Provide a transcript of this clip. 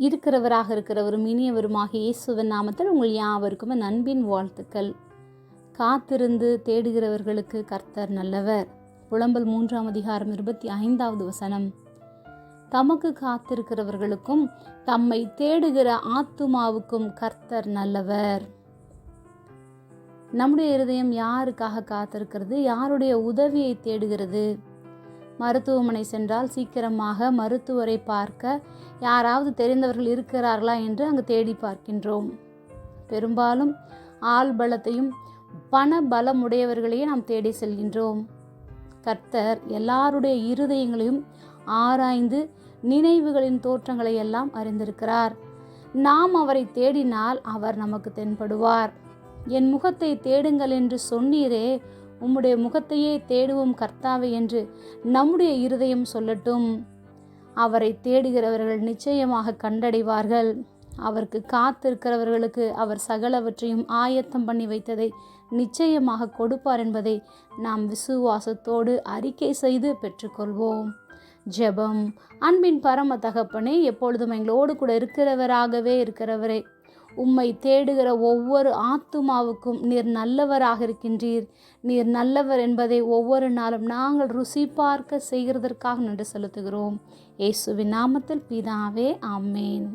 இருக்கிறவராக இருக்கிறவரும் இனியவருமாக இயேசுவின் நாமத்தில் உங்கள் யாவருக்கும் நண்பின் அன்பின் வாழ்த்துக்கள். காத்திருந்து தேடுகிறவர்களுக்கு கர்த்தர் நல்லவர். புலம்பல் மூன்றாம் அதிகாரம் இருபத்தி ஐந்தாவது வசனம். தமக்கு காத்திருக்கிறவர்களுக்கும் தம்மை தேடுகிற ஆத்துமாவுக்கும் கர்த்தர் நல்லவர். நம்முடைய இருதயம் யாருக்காக காத்திருக்கிறது? யாருடைய உதவியை தேடுகிறது? மருத்துவமனை சென்றால் சீக்கிரமாக மருத்துவரை பார்க்க யாராவது தெரிந்தவர்கள் இருக்கிறார்களா என்று அங்கு தேடி பார்க்கின்றோம். பெரும்பாலும் ஆள் பலத்தையும் பண பலமுடையவர்களையே நாம் தேடி செல்கின்றோம். கர்த்தர் எல்லாருடைய இருதயங்களையும் ஆராய்ந்து நினைவுகளின் தோற்றங்களை எல்லாம் அறிந்திருக்கிறார். நாம் அவரை தேடினால் அவர் நமக்கு தென்படுவார். என் முகத்தை தேடுங்கள் என்று சொன்னீரே உம்முடைய முகத்தையே தேடுவோம் கர்த்தாவே என்று நம்முடைய இருதயம் சொல்லட்டும். அவரை தேடுகிறவர்கள் நிச்சயமாக கண்டடைவார்கள். அவருக்கு காத்திருக்கிறவர்களுக்கு அவர் சகலவற்றையும் ஆயத்தம் பண்ணி வைத்ததை நிச்சயமாக கொடுப்பார் என்பதை நாம் விசுவாசத்தோடு அறிக்கை செய்து பெற்றுக்கொள்வோம். ஜெபம். அன்பின் பரம தகப்பனே எப்பொழுதும் எங்களோடு கூட இருக்கிறவராகவே இருக்கிறவரே உம்மை தேடுகிற ஒவ்வொரு ஆத்துமாவுக்கும் நீர் நல்லவராக இருக்கின்றீர். நீர் நல்லவர் என்பதை ஒவ்வொரு நாளும் நாங்கள் ருசி பார்க்க செய்கிறதற்காக நன்றி செலுத்துகிறோம். இயேசுவின் நாமத்தில் பிதாவே ஆமேன்.